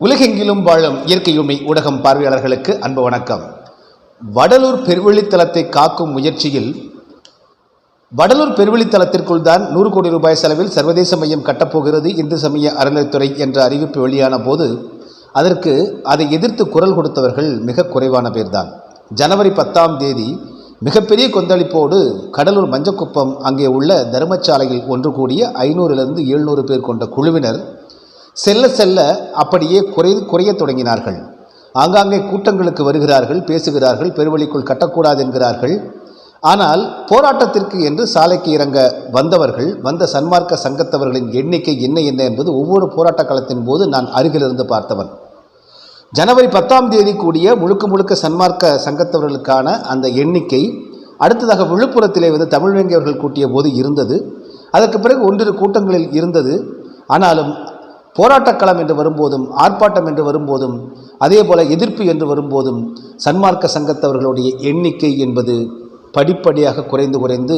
உலகெங்கிலும் வாழும் இயற்கையுண்மை ஊடகம் பார்வையாளர்களுக்கு அன்பு வணக்கம். வடலூர் பெருவெளித்தலத்தை காக்கும் முயற்சியில் வடலூர் பெருவெளித்தலத்திற்குள் தான் நூறு கோடி ரூபாய் செலவில் சர்வதேச மையம் கட்டப்போகிறது இந்து சமய அறநிலைத்துறை என்ற அறிவிப்பு வெளியான போது அதற்கு அதை எதிர்த்து குரல் கொடுத்தவர்கள் மிக குறைவான பேர்தான். ஜனவரி பத்தாம் தேதி மிகப்பெரிய கொந்தளிப்போடு கடலூர் மஞ்சக்குப்பம் அங்கே உள்ள தர்மசாலையில் ஒன்று கூடிய ஐநூறிலிருந்து எழுநூறு பேர் கொண்ட குழுவினர் செல்ல செல்ல அப்படியே குறை குறையத் தொடங்கினார்கள். ஆங்காங்கே கூட்டங்களுக்கு வருகிறார்கள் பேசுகிறார்கள் பெருவழிக்குள் கட்டக்கூடாது என்கிறார்கள். ஆனால் போராட்டத்திற்கு என்று சாலைக்கு இறங்க வந்தவர்கள் வந்த சன்மார்க்க சங்கத்தவர்களின் எண்ணிக்கை என்ன என்ன என்பது ஒவ்வொரு போராட்ட காலத்தின் போது நான் அருகிலிருந்து பார்த்தவன். ஜனவரி பத்தாம் தேதி கூடிய முழுக்க முழுக்க சன்மார்க்க சங்கத்தவர்களுக்கான அந்த எண்ணிக்கை அடுத்ததாக விழுப்புரத்திலே வந்து தமிழ் வேங்கியவர்கள் கூட்டிய போது இருந்தது. அதற்கு பிறகு ஒன்றிரு கூட்டங்களில் இருந்தது. ஆனாலும் போராட்டக்களம் என்று வரும்போதும் ஆர்ப்பாட்டம் என்று வரும்போதும் அதே போல எதிர்ப்பு என்று வரும்போதும் சன்மார்க்க சங்கத்தவர்களுடைய எண்ணிக்கை என்பது படிப்படியாக குறைந்து குறைந்து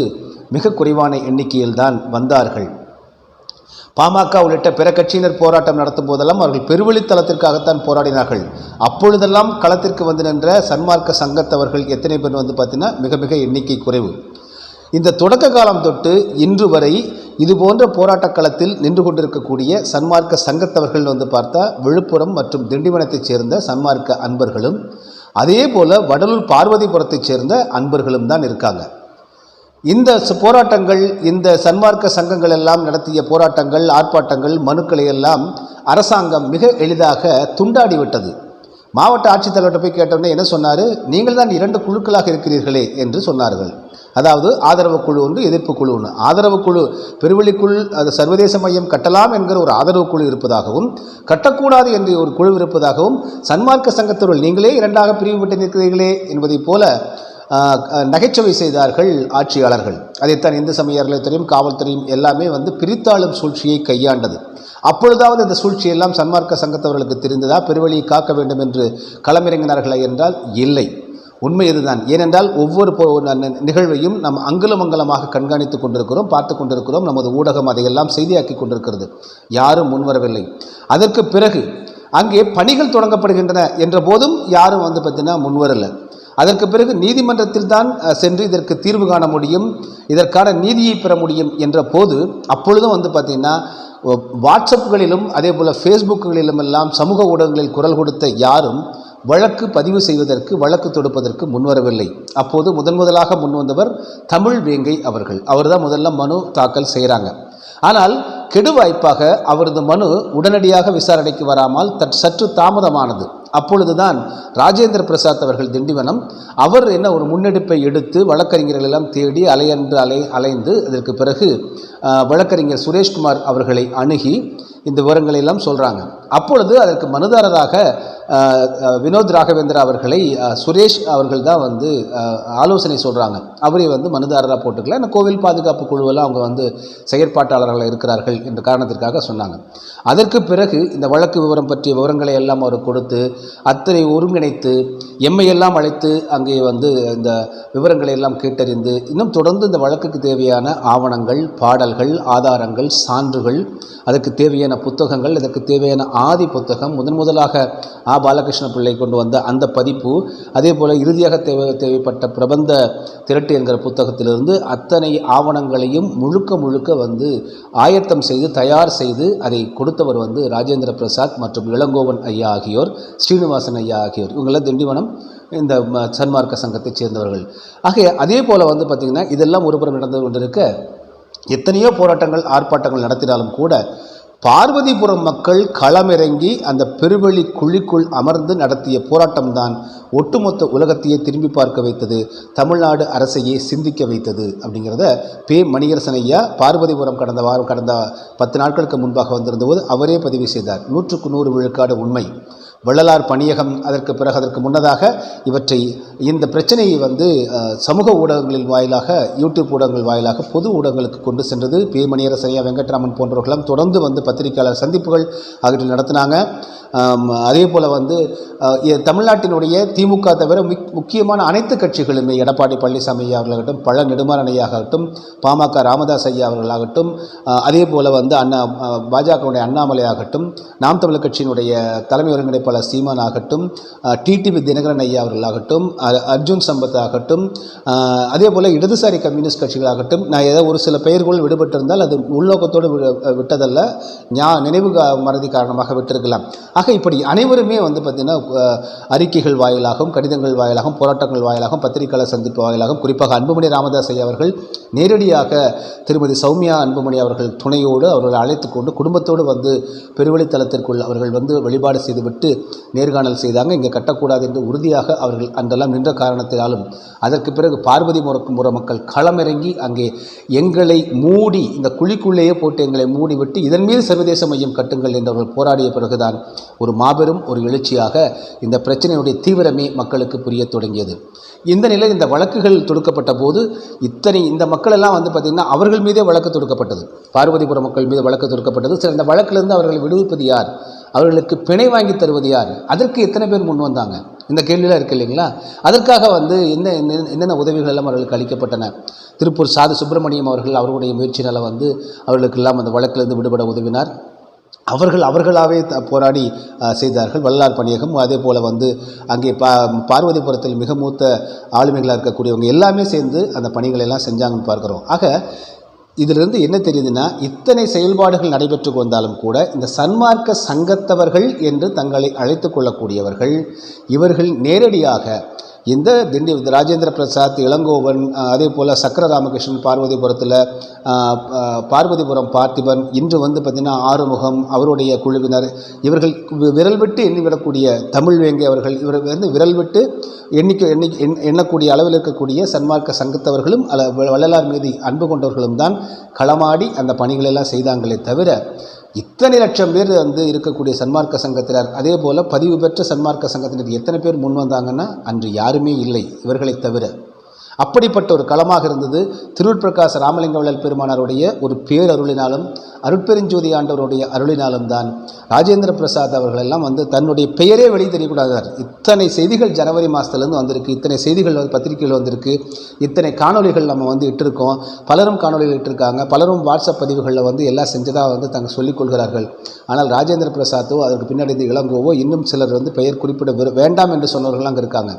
மிக குறைவான எண்ணிக்கையில்தான் வந்தார்கள். பாமக உள்ளிட்ட பிற கட்சியினர் போராட்டம் நடத்தும் போதெல்லாம் அவர்கள் பெருவெளித்தளத்திற்காகத்தான் போராடினார்கள். அப்பொழுதெல்லாம் களத்திற்கு வந்து நின்ற சன்மார்க்க சங்கத்தவர்கள் எத்தனை பேர் வந்து பார்த்தீங்கன்னா மிக மிக எண்ணிக்கை குறைவு. இந்த தொடக்க காலம் தொட்டு இன்று வரை இது போன்ற போராட்டக் களத்தில் நின்று கொண்டிருக்கக்கூடிய சன்மார்க்க சங்கத்தவர்கள் வந்து பார்த்தா விழுப்புரம் மற்றும் திண்டிவனத்தைச் சேர்ந்த சன்மார்க்க அன்பர்களும் அதே போல் வடலூர் பார்வதிபுரத்தைச் சேர்ந்த அன்பர்களும் தான் இருக்காங்க. இந்த போராட்டங்கள் இந்த சன்மார்க்க சங்கங்கள் எல்லாம் நடத்திய போராட்டங்கள் ஆர்ப்பாட்டங்கள் மனுக்களை எல்லாம் அரசாங்கம் மிக எளிதாக துண்டாடி விட்டது. மாவட்ட ஆட்சித்தலைவர்கிட்ட போய் கேட்டோடனே என்ன சொன்னார்? நீங்கள் தான் இரண்டு குழுக்களாக இருக்கிறீர்களே என்று சொன்னார்கள். அதாவது ஆதரவு குழு ஒன்று எதிர்ப்பு குழு ஒன்று. ஆதரவு குழு பெருவெளிக்குள் அது சர்வதேச மையம் கட்டலாம் என்கிற ஒரு ஆதரவு குழு இருப்பதாகவும் கட்டக்கூடாது என்று ஒரு குழு இருப்பதாகவும் சன்மார்க்க சங்கத்தவர்கள் நீங்களே இரண்டாக பிரிவுபட்டு நிற்கிறீர்களே என்பதைப் போல நகைச்சுவை செய்தார்கள் ஆட்சியாளர்கள். அதைத்தான் இந்து சமய காவல்துறையும் எல்லாமே வந்து பிரித்தாளும் சூழ்ச்சியை கையாண்டது. அப்பொழுதாவது இந்த சூழ்ச்சியெல்லாம் சன்மார்க்க சங்கத்தவர்களுக்கு தெரிந்ததா? பெருவழியை காக்க வேண்டும் என்று களமிறங்கினார்களா என்றால் இல்லை. உண்மை இதுதான். ஏனென்றால் ஒவ்வொரு ந- நிகழ்வையும் நாம் அங்குலமங்கலமாக கண்காணித்து கொண்டிருக்கிறோம் பார்த்து கொண்டிருக்கிறோம் நமது ஊடகம் அதையெல்லாம் செய்தியாக்கி கொண்டிருக்கிறது. யாரும் முன்வரவில்லை அதற்கு பிறகு அங்கே பணிகள் தொடங்கப்படுகின்றன என்ற போதும் யாரும் வந்து பார்த்தீங்கன்னா முன்வரலை அதற்கு பிறகு நீதிமன்றத்தில் தான் சென்று இதற்கு தீர்வு காண முடியும் இதற்கான நீதியை பெற முடியும் என்ற போது அப்பொழுதும் வந்து பார்த்திங்கன்னா வாட்ஸ்அப்புகளிலும் அதே போல் ஃபேஸ்புக்குகளிலும் எல்லாம் சமூக ஊடகங்களில் குரல் கொடுத்த யாரும் வழக்கு பதிவு செய்வதற்கு வழக்கு தொடுப்பதற்கு முன்வரவில்லை. அப்போது முதன் முதலாக முன் வந்தவர் தமிழ் வேங்கை அவர்கள். அவர்தான் முதல்ல மனு தாக்கல் செய்கிறாங்க ஆனால் கெடுவாய்ப்பாக அவரது மனு உடனடியாக விசாரணைக்கு வராமல் தற் சற்று தாமதமானது. அப்பொழுதுதான் ராஜேந்திர பிரசாத் அவர்கள் திண்டிவனம் அவர் என்ன ஒரு முன்னெடுப்பை எடுத்து வழக்கறிஞர்கள் எல்லாம் தேடி அலையன்று அலை அலைந்து அதற்கு பிறகு வழக்கறிஞர் சுரேஷ்குமார் அவர்களை அணுகி இந்த விவரங்களை எல்லாம் சொல்கிறாங்க அப்பொழுது அதற்கு மனுதாரராக வினோத் ராகவேந்திரா அவர்களை சுரேஷ் அவர்கள் தான் வந்து ஆலோசனை சொல்கிறாங்க அவரை வந்து மனுதாரராக போட்டுக்கல. இந்த கோவில் பாதுகாப்பு குழுவெல்லாம் அவங்க வந்து செயற்பாட்டாளர்களாக இருக்கிறார்கள் என்ற காரணத்திற்காக சொன்னாங்க. அதற்கு பிறகு இந்த வழக்கு விவரம் பற்றிய விவரங்களை எல்லாம் அவர் கொடுத்து அத்தனை ஒருங்கிணைத்து எம்மை எல்லாம் அழைத்து அங்கே வந்து இந்த விவரங்களை எல்லாம் கேட்டறிந்து இன்னும் தொடர்ந்து இந்த வழக்குக்கு தேவையான ஆவணங்கள் பாடல்கள் ஆதாரங்கள் சான்றுகள் அதற்கு தேவையான புத்தகங்கள் இதற்கு தேவையான ஆதி புத்தகம். முதன் முதலாக ஆ. பாலகிருஷ்ண பிள்ளை கொண்டு வந்த அந்த பதிப்பு அதே போல் இறுதியாக தேவை தேவைப்பட்ட பிரபந்த திரட்டு என்கிற புத்தகத்திலிருந்து அத்தனை ஆவணங்களையும் முழுக்க முழுக்க வந்து ஆயத்தம் செய்து தயார் செய்து அதை கொடுத்தவர் வந்து ராஜேந்திர பிரசாத் மற்றும் இளங்கோவன் ஐயா ஆகியோர் ஸ்ரீனிவாசன் ஐயா ஆகியோர். இவங்களாம் திண்டிவனம் இந்த சன்மார்க்க சங்கத்தைச் சேர்ந்தவர்கள். ஆக அதே போல் வந்து பார்த்திங்கன்னா இதெல்லாம் ஒருபுறம் நடந்து கொண்டிருக்க எத்தனையோ போராட்டங்கள் ஆர்ப்பாட்டங்கள் நடத்தினாலும் கூட பார்வதிபுரம் மக்கள் களமிறங்கி அந்த பெருவெளி குழிக்குள் அமர்ந்து நடத்திய போராட்டம்தான் ஒட்டுமொத்த உலகத்தையே திரும்பி பார்க்க வைத்தது தமிழ்நாடு அரசையே சிந்திக்க வைத்தது அப்படிங்கிறத பே. மணிகரசன் ஐயா பார்வதிபுரம் கடந்த வாரம் கடந்த பத்து நாட்களுக்கு முன்பாக வந்திருந்தபோது அவரே பதிவு செய்தார். நூற்றுக்கு நூறு விழுக்காடு உண்மை. வள்ளலார் பணியகம் அதற்கு பிறகு அதற்கு முன்னதாக இவற்றை இந்த பிரச்சனையை வந்து சமூக ஊடகங்களின் வாயிலாக யூடியூப் ஊடகங்கள் வாயிலாக பொது ஊடகங்களுக்கு கொண்டு சென்றது. பி. மணியரசையா வெங்கட்ராமன் போன்றவர்களும் தொடர்ந்து வந்து பத்திரிகையாளர் சந்திப்புகள் ஆகியவற்றை நடத்தினாங்க. அதே போல் வந்து தமிழ்நாட்டினுடைய திமுக தவிர முக்கியமான அனைத்து கட்சிகளுமே எடப்பாடி பழனிசாமி ஐயா அவர்களாகட்டும் பழ நெடுமாறனையாகட்டும் பாமக ராமதாஸ் ஐயா அவர்களாகட்டும் அதே போல் வந்து அண்ணா பாஜகவுடைய அண்ணாமலை ஆகட்டும் நாம் தமிழர் கட்சியினுடைய தலைமை ஒருங்கிணைப்பாளர் சீமான் ஆகட்டும் டிடிவி தினகரன் ஐயா அவர்களாகட்டும் அர்ஜுன் சம்பத் ஆகட்டும் அதே போல் இடதுசாரி கம்யூனிஸ்ட் கட்சிகளாகட்டும் நான் ஏதோ ஒரு சில பெயர்கள் விடுபட்டிருந்தால் அது உள்நோக்கத்தோடு விட்டதல்ல. ஞா நினைவு மறதி காரணமாக விட்டிருக்கலாம். ஆக இப்படி அனைவருமே வந்து பார்த்திங்கன்னா அறிக்கைகள் வாயிலாகவும் கடிதங்கள் வாயிலாகவும் போராட்டங்கள் வாயிலாகவும் பத்திரிகையாளர் சந்திப்பு வாயிலாகவும் குறிப்பாக அன்புமணி ராமதாஸ் ஐயா அவர்கள் நேரடியாக திருமதி சௌமியா அன்புமணி அவர்கள் துணையோடு அவர்களை அழைத்து கொண்டு குடும்பத்தோடு வந்து பெருவழித்தளத்திற்குள் அவர்கள் வந்து வழிபாடு செய்துவிட்டு நேர்காணல் செய்தாங்க. இங்கே கட்டக்கூடாது என்று உறுதியாக அவர்கள் அன்றெல்லாம் நின்ற காரணத்தினாலும் அதற்கு பிறகு பார்வதி முற மக்கள் களமிறங்கி அங்கே எங்களை மூடி இந்த குழிக்குள்ளேயே போட்டு எங்களை மூடி விட்டு இதன் மீது சர்வதேச மையம் கட்டுங்கள் என்று அவர்கள் போராடிய பிறகுதான் ஒரு மாபெரும் ஒரு எழுச்சியாக இந்த பிரச்சனையுடைய தீவிரமே மக்களுக்கு புரிய தொடங்கியது. இந்த நிலையில் இந்த வழக்குகள் தொடுக்கப்பட்ட போது இத்தனை இந்த மக்கள் எல்லாம் வந்து பார்த்திங்கன்னா அவர்கள் மீதே வழக்கு தொடுக்கப்பட்டது. பார்வதிபுரம் மக்கள் மீது வழக்கு தொடுக்கப்பட்டது. சரி இந்த வழக்கிலிருந்து அவர்களை விடுவிப்பது யார்? அவர்களுக்கு பிணை வாங்கி தருவது யார்? அதற்கு எத்தனை பேர் முன் வந்தாங்க? இந்த கேள்வியெலாம் இருக்கு இல்லைங்களா? அதற்காக வந்து என்ன என்னென்ன உதவிகள் எல்லாம் அவர்களுக்கு அளிக்கப்பட்டன? திருப்பூர் சாது சுப்பிரமணியம் அவர்கள் அவர்களுடைய முயற்சினால் வந்து அவர்களுக்கெல்லாம் அந்த வழக்கிலிருந்து விடுபட உதவினார். அவர்கள் அவர்களாகவே போராடி செய்தார்கள். வள்ளலார் பணியகம் அதே போல் வந்து அங்கே பா பார்வதிபுரத்தில் மிக மூத்த ஆளுமைகளாக இருக்கக்கூடியவங்க எல்லாமே சேர்ந்து அந்த பணிகளை எல்லாம் செஞ்சாங்கன்னு பார்க்குறோம். ஆக இதிலிருந்து என்ன தெரியுதுன்னா இத்தனை செயல்பாடுகள் நடைபெற்று வந்தாலும் கூட இந்த சன்மார்க்க சங்கத்தவர்கள் என்று தங்களை அழைத்து கொள்ளக்கூடியவர்கள் இவர்கள் நேரடியாக இந்த திண்டி ராஜேந்திர பிரசாத் இளங்கோவன் அதே போல் சக்கர ராமகிருஷ்ணன் பார்வதிபுரத்தில் பார்வதிபுரம் பார்த்திபன் இன்று வந்து பார்த்திங்கன்னா ஆறுமுகம் அவருடைய குழுவினர் இவர்கள் விரல் விட்டு எண்ணிவிடக்கூடிய தமிழ் வேங்கை அவர்கள் இவர் வந்து விரல் விட்டு எண்ணிக்கை எண்ணி எண்- எண்ணக்கூடிய அளவில் இருக்கக்கூடிய சன்மார்க்க சங்கத்தவர்களும் அல்ல வ- வள்ளலார் மீது அன்பு கொண்டவர்களும் தான் களமாடி அந்த பணிகளெல்லாம் செய்தாங்களே தவிர இத்தனை லட்சம் பேர் வந்து இருக்கக்கூடிய சன்மார்க்க சங்கத்தினர் அதே போல் பதிவு பெற்ற சன்மார்க்க சங்கத்தினர் எத்தனை பேர் முன் வந்தாங்கன்னா அன்று யாருமே இல்லை இவர்களை தவிர. அப்படிப்பட்ட ஒரு களமாக இருந்தது திருவிற்பிரகாச ராமலிங்க வள்ளல் பெருமானாருடைய ஒரு பேரருளினாலும் அருட்பெருஞ்சோதி ஆண்டவருடைய அருளினாலும் தான் ராஜேந்திர பிரசாத் அவர்கள் எல்லாம் வந்து தன்னுடைய பெயரே வெளியே தெரியக்கூடாது இத்தனை செய்திகள் ஜனவரி மாதத்துலேருந்து வந்திருக்கு இத்தனை செய்திகள் வந்து பத்திரிகைகள் வந்திருக்கு இத்தனை காணொளிகள் நம்ம வந்து இட்டிருக்கோம் பலரும் காணொளிகள் இட்டிருக்காங்க பலரும் வாட்ஸ்அப் பதிவுகளில் வந்து எல்லாம் செஞ்சதாக வந்து தாங்க சொல்லிக் கொள்கிறார்கள். ஆனால் ராஜேந்திர பிரசாத்தோ அதற்கு பின்னாடி இளங்கோவோ இன்னும் சிலர் வந்து பெயர் குறிப்பிட வேண்டாம் என்று சொன்னவர்கள் அங்கே இருக்காங்க.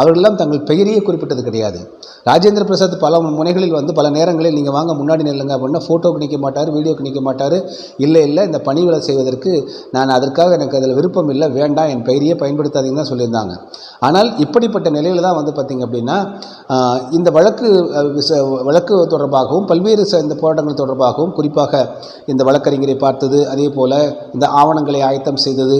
அவர்களெல்லாம் தங்கள் பெயரையே குறிப்பிட்டது கிடையாது. ராஜேந்திர பிரசாத் பல முனைகளில் வந்து பல நேரங்களில் நீங்கள் வாங்க முன்னாடி நில்லுங்க அப்படின்னா ஃபோட்டோக்கு நிற்க மாட்டார் வீடியோக்கு நிற்க மாட்டார். இல்லை இல்லை இந்த பணிகளை செய்வதற்கு நான் அதற்காக எனக்கு அதில் விருப்பம் இல்லை வேண்டாம் என் பெயரையே பயன்படுத்தாதீங்கன்னு தான் சொல்லியிருந்தாங்க. ஆனால் இப்படிப்பட்ட நிலையில் தான் வந்து பார்த்திங்க அப்படின்னா இந்த வழக்கு வழக்கு தொடர்பாகவும் பல்வேறு ச- இந்த போராட்டங்கள் தொடர்பாகவும் குறிப்பாக இந்த வழக்கறிஞரை பார்த்தது அதே போல் இந்த ஆவணங்களை ஆயத்தம் செய்தது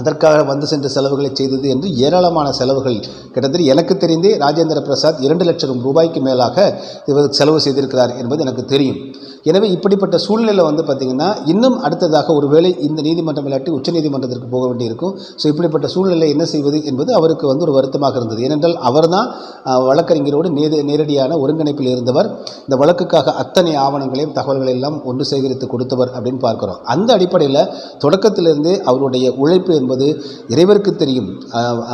அதற்காக வந்து சென்ற செலவுகளை செய்தது என்று ஏராளமான செலவுகள் கிட்டத்தட்ட எனக்கு தெரிந்தே ராஜேந்திர பிரசாத் இரண்டு லட்சம் ரூபாய்க்கு மேலாக இவர் செலவு செய்திருக்கிறார் என்பது எனக்கு தெரியும். எனவே இப்படிப்பட்ட சூழ்நிலை வந்து பார்த்திங்கன்னா இன்னும் அடுத்ததாக ஒருவேளை இந்த நீதிமன்றம் இல்லாட்டி உச்சநீதிமன்றத்திற்கு போக வேண்டியிருக்கும் ஸோ இப்படிப்பட்ட சூழ்நிலை என்ன செய்வது என்பது அவருக்கு வந்து ஒரு வருத்தமாக இருந்தது. ஏனென்றால் அவர்தான் தான் வழக்கறிஞரோடு நேர நேரடியான ஒருங்கிணைப்பில் இருந்தவர். இந்த வழக்குக்காக அத்தனை ஆவணங்களையும் தகவல்களை எல்லாம் ஒன்று சேகரித்து கொடுத்தவர் அப்படின்னு பார்க்குறோம். அந்த அடிப்படையில் தொடக்கத்திலிருந்தே அவருடைய உழைப்பு என்பது இறைவருக்கு தெரியும்.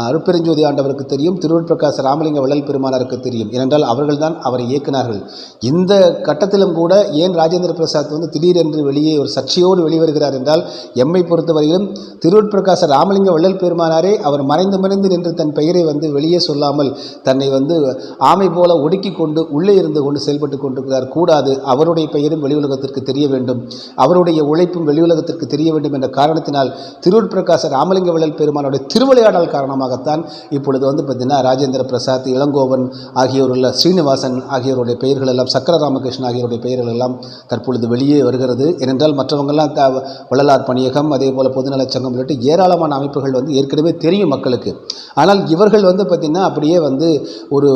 அருப்பெருஞ்சோதி ஆண்டவருக்கு தெரியும். திருவள்ளுவர் ராமலிங்க வள்ளல் பெருமானாருக்கு தெரியும். ஏனென்றால் அவர்கள்தான் அவரை இயக்குனார்கள். இந்த கட்டத்திலும் கூட ஏன் ராஜேந்திர பிரசாத் வந்து திடீரென்று வெளியே ஒரு சர்ச்சையோடு வெளிவருகிறார் என்றால் எம்மை பொறுத்தவரையிலும் திருவள்ளுவர் ராமலிங்க வள்ளல் பெருமானாரே அவர் மறைந்து மறைந்து நின்று தன் பெயரை வந்து வெளியே சொல்லாமல் தன்னை வந்து ஆமை போல ஒடுக்கி கொண்டு உள்ளே இருந்து கொண்டு செயல்பட்டு கொண்டிருக்கிறார். கூடாது அவருடைய பெயரும் வெளி உலகத்திற்கு தெரிய வேண்டும். அவருடைய உழைப்பும் வெளி உலகத்திற்கு தெரிய வேண்டும் என்ற காரணத்தினால் திருவள்ளுவர் ராம ராமலிங்க விழல் பெருமானுடைய திருவிளையாடல் காரணமாகத்தான் இப்பொழுது வந்து பார்த்தீங்கன்னா ராஜேந்திர பிரசாத் இளங்கோவன் ஆகியோருள்ள ஸ்ரீனிவாசன் ஆகியோருடைய பெயர்கள் எல்லாம் சக்கர ராமகிருஷ்ணன் ஆகியோருடைய பெயர்கள் எல்லாம் தற்பொழுது வெளியே வருகிறது. ஏனென்றால் மற்றவங்கெல்லாம் த வள்ளலார் பணியகம் அதே போல் பொதுநலச்சங்கம் உள்ளிட்ட ஏராளமான அமைப்புகள் வந்து ஏற்கனவே தெரியும் மக்களுக்கு. ஆனால் இவர்கள் வந்து பார்த்திங்கன்னா அப்படியே வந்து ஒரு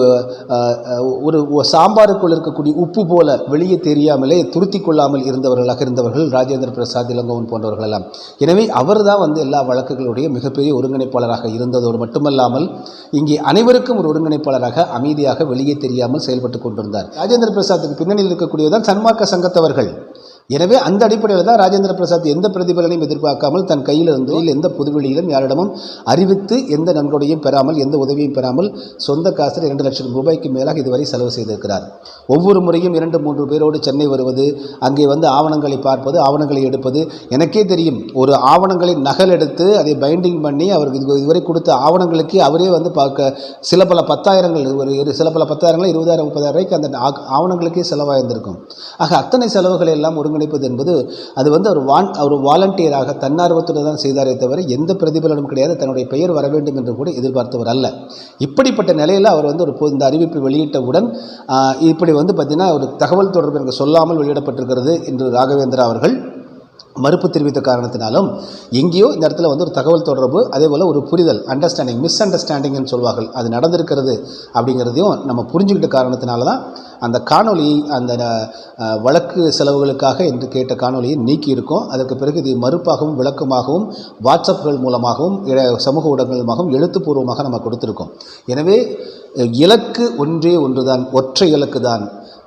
ஒரு சாம்பாருக்குள் இருக்கக்கூடிய உப்பு போல வெளியே தெரியாமலே துருத்தி கொள்ளாமல் இருந்தவர்களாக இருந்தவர்கள் ராஜேந்திர பிரசாத் இளங்கோவன் போன்றவர்கள் எல்லாம் எனவே அவர் தான் வந்து எல்லா வழக்கு அவர்களுடைய மிகப்பெரிய ஒருங்கிணைப்பாளராக இருந்ததோடு மட்டுமல்லாமல் இங்கே அனைவருக்கும் ஒரு ஒருங்கிணைப்பாளராக அமைதியாக வெளியே தெரியாமல் செயல்பட்டு கொண்டிருந்தார். ராஜேந்திர பிரசாத்துக்கு பின்னணியில் இருக்கக்கூடியதான் சன்மார்க்க சங்கத்தவர்கள். எனவே அந்த அடிப்படையில் தான் ராஜேந்திர பிரசாத் எந்த பிரதிபலனையும் எதிர்பார்க்காமல் தன் கையில் இருந்து இல்லை எந்த புதுவெளியிலும் யாரிடமும் அறிவித்து எந்த நன்கொடையும் பெறாமல் எந்த உதவியும் பெறாமல் சொந்த காசில் இரண்டு லட்சம் ரூபாய்க்கு மேலாக இதுவரை செலவு செய்திருக்கிறார். ஒவ்வொரு முறையும் இரண்டு மூன்று பேரோடு சென்னை வருவது அங்கே வந்து ஆவணங்களை பார்ப்பது ஆவணங்களை எடுப்பது எனக்கே தெரியும். ஒரு ஆவணங்களை நகல் எடுத்து அதை பைண்டிங் பண்ணி அவருக்கு இது- இதுவரை கொடுத்த ஆவணங்களுக்கு அவரே வந்து பார்க்க சில பல பத்தாயிரங்கள் ஒரு இரு- சில பல பத்தாயிரங்கள் இருபதாயிரம் முப்பதாயிரம் ரூபாய்க்கு அந்த ஆவணங்களுக்கே செலவாயிருந்திருக்கும். ஆக அத்தனை செலவுகளை எல்லாம் ஒருங்கிணைப்பது என்பது அது வந்து ஒரு வான் ஒரு வாலண்டியராக தன்னார்வத்துடன் தான் செய்தாரே தவிர எந்த பிரதிபலனும் கிடையாது. தன்னுடைய பெயர் வர வேண்டும் என்று கூட எதிர்பார்த்தவர் அல்ல. இப்படிப்பட்ட நிலையில் அவர் வந்து ஒரு இந்த அறிவிப்பை வெளியிட்டவுடன் இப்படி வந்து பார்த்தீங்கன்னா ஒரு தகவல் தொடர்பு எனக்கு சொல்லாமல் வெளியிடப்பட்டிருக்கிறது என்று ராகவேந்திரா அவர்கள் மறுப்பு தெரிவித்த காரணத்தினாலும் எங்கேயோ இந்த இடத்துல வந்து ஒரு தகவல் தொடர்பு அதே போல் ஒரு புரிதல் அண்டர்ஸ்டாண்டிங் மிஸ் அண்டர்ஸ்டாண்டிங்னு சொல்வார்கள். அது நடந்திருக்கிறது அப்படிங்கிறதையும் நம்ம புரிஞ்சுக்கிட்ட காரணத்தினால தான் அந்த காணொலி அந்த வழக்கு செலவுகளுக்காக என்று கேட்ட காணொலியை நீக்கி இருக்கோம். அதற்கு பிறகு இது மறுப்பாகவும் விளக்கமாகவும் வாட்ஸ்அப்புகள் மூலமாகவும் சமூக ஊடகங்களுமாகவும் எழுத்துப்பூர்வமாக நம்ம கொடுத்துருக்கோம். எனவே இலக்கு ஒன்றே ஒன்றுதான் ஒற்றை இலக்கு தான்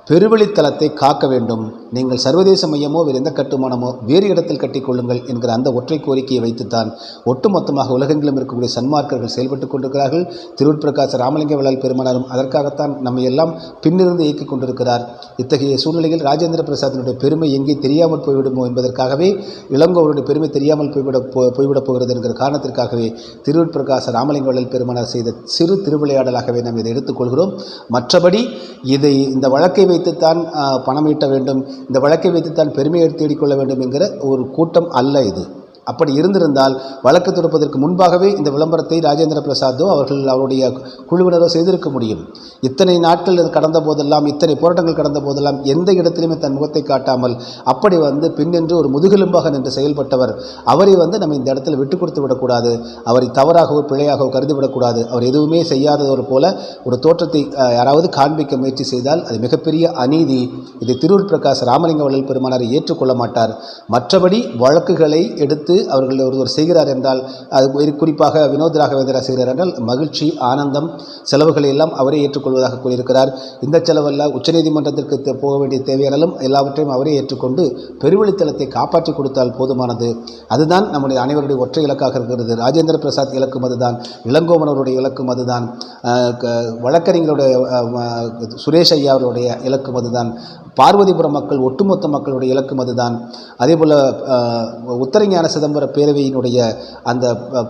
பெருவழித்தலத்தை காக்க வேண்டும். நீங்கள் சர்வதேச மையமோ வேறு எந்த கட்டுமானமோ வேறு இடத்தில் கட்டிக்கொள்ளுங்கள் என்கிற அந்த ஒற்றை கோரிக்கையை வைத்துத்தான் ஒட்டுமொத்தமாக உலகெங்கிலும் இருக்கக்கூடிய சன்மார்க்கர்கள் செயல்பட்டுக் கொண்டிருக்கிறார்கள். திருவிற்பிரகாச ராமலிங்க விழால் பெருமானாரும் அதற்காகத்தான் நம்மை எல்லாம் பின்னிருந்து இயக்கிக் கொண்டிருக்கிறார். இத்தகைய சூழ்நிலையில் ராஜேந்திர பிரசாத்தினுடைய பெருமை எங்கே தெரியாமல் போய்விடுமோ என்பதற்காகவே இளங்கோவருடைய பெருமை தெரியாமல் போய்விட போ- போய்விடப் போகிறது என்கிற காரணத்திற்காகவே திருவுட்பிரகாச ராமலிங்க விழால் பெருமானார் செய்த சிறு திருவிளையாடலாகவே நாம் இதை எடுத்துக்கொள்கிறோம் மற்றபடி இதை இந்த வழக்கை வைத்துத்தான் பணம் ஈட்ட வேண்டும். இந்த வழக்கை வைத்து தான் பெருமையை தேடிக்கொள்ள வேண்டும் என்கிற ஒரு கூட்டம் அல்ல இது. அப்படி இருந்திருந்தால் வழக்கு தொடுப்பதற்கு முன்பாகவே இந்த விளம்பரத்தை ராஜேந்திர பிரசாத்தோ அவர்கள் அவருடைய குழுவினரோ செய்திருக்க முடியும். இத்தனை நாட்கள் கடந்த போதெல்லாம் இத்தனை போராட்டங்கள் கடந்த போதெல்லாம் எந்த இடத்திலுமே தன் முகத்தை காட்டாமல் அப்படி வந்து பின்னின்று ஒரு முதுகெலும்பாக நின்று செயல்பட்டவர். அவரை வந்து நம்ம இந்த இடத்துல விட்டு கொடுத்து விடக்கூடாது. அவரை தவறாகவோ பிழையாகவோ கருதிவிடக்கூடாது அவர் எதுவுமே செய்யாதவர் போல ஒரு தோற்றத்தை யாராவது காண்பிக்க முயற்சி செய்தால் அது மிகப்பெரிய அநீதி. இதை திருவுள் பிரகாஷ் ராமலிங்க வள்ளல் பெருமானாரை ஏற்றுக்கொள்ள மாட்டார். மற்றபடி வழக்குகளை எடுத்து அவர்கள் ஒருவர் செய்கிறார் என்றால் அது குறிப்பாக வினோத் ராகவேந்திரா செய்கிறார் என்றால் மகிழ்ச்சி ஆனந்தம் செலவுகளை எல்லாம் அவரே ஏற்றுக்கொள்வதாக கூறியிருக்கிறார். இந்த செலவல்ல உச்சநீதிமன்றத்திற்கு போக வேண்டிய தேவையானாலும் எல்லாவற்றையும் அவரே ஏற்றுக்கொண்டு பெருவெளித்தளத்தை காப்பாற்றி கொடுத்தால் போதுமானது. அதுதான் நம்முடைய அனைவருடைய ஒற்றை இலக்காக இருக்கிறது. ராஜேந்திர பிரசாத் இலக்கும் அதுதான் இளங்கோமனவருடைய இலக்கும் அதுதான் வழக்கறிஞருடைய சுரேஷ் ஐயாவருடைய இலக்கும் அதுதான். பார்வதிபுரம் மக்கள் ஒட்டுமொத்த மக்களுடைய இலக்கும் அதுதான். அதே போல் உத்தரஞான சிதம்பர பேரவையினுடைய அந்த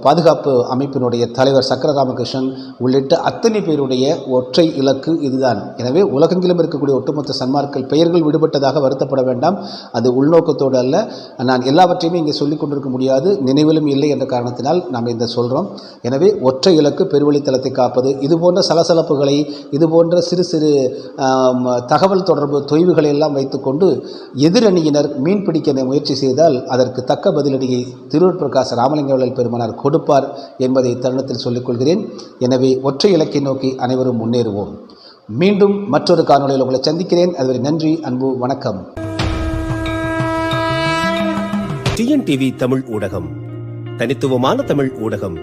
பாதுகாப்பு அமைப்பினுடைய தலைவர் சக்கர ராமகிருஷ்ணன் உள்ளிட்ட அத்தனை பேருடைய ஒற்றை இலக்கு இதுதான். எனவே உலகெங்கிலும் இருக்கக்கூடிய ஒட்டுமொத்த சன்மார்கள் பெயர்கள் விடுபட்டதாக வருத்தப்பட வேண்டாம். அது உள்நோக்கத்தோடு அல்ல. நான் எல்லாவற்றையுமே இங்கே சொல்லிக் கொண்டிருக்க முடியாது. நினைவிலும் இல்லை என்ற காரணத்தினால் நாம் இந்த சொல்கிறோம் எனவே ஒற்றை இலக்கு பெருவழித்தளத்தை காப்பது இது போன்ற சலசலப்புகளை இது போன்ற சிறு சிறு தகவல் தொடர்பு தொய்வு தொய்வுகளை எல்லாம் வைத்துக்கொண்டு எதிரணியினர் மீன் பிடிக்க முயற்சி செய்தால் அதற்கு தக்க பதிலடியை திருவூர் பிரகாச ராமலிங்கவள்ளல் பெருமானார் கொடுப்பார் என்பதை தருணத்தில் சொல்லிக் கொள்கிறேன். எனவே ஒற்றை இலக்கை நோக்கி அனைவரும் முன்னேறுவோம். மீண்டும் மற்றொரு காணொளியில் உங்களை சந்திக்கிறேன். அதுவரை நன்றி அன்பு வணக்கம். டிஎன்டிவி தமிழ் ஊடகம். தனித்துவமான தமிழ் ஊடகம்.